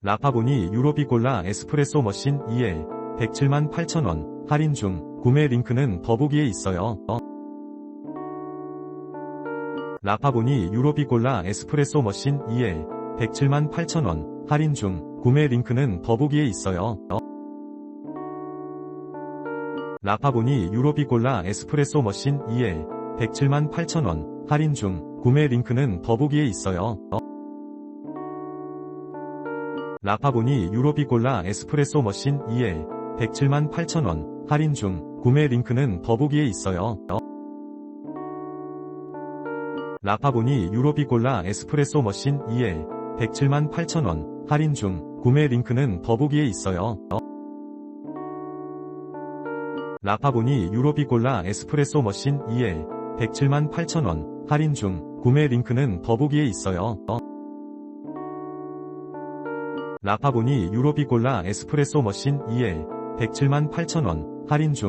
라파보니 유로비콜라 에스프레소 머신 EL 107만 8천원 할인 중 구매 링크는 더보기에 있어요. 어? 라파보니 유로비콜라 에스프레소 머신 EL 107만 8천원 할인 중 구매 링크는 더보기에 있어요. 어? 라파보니 유로비콜라 에스프레소 머신 EL 107만 8천원 할인 중 구매 링크는 더보기에 있어요. 어? 라파보니 유로비콜라 에스프레소 머신 EL 107만 8천원 할인 중 구매 링크는 더보기에 있어요. 어? 라파보니 유로비콜라 에스프레소 머신 EL 107만 8천원 할인 중 구매 링크는 더보기에 있어요. 어? 라파보니 유로비콜라 에스프레소 머신 EL 107만 8천원 할인 중 구매 링크는 더보기에 있어요. 어? 라파보니 유로비콜라 에스프레소 머신 EL 107만 8천원 할인 중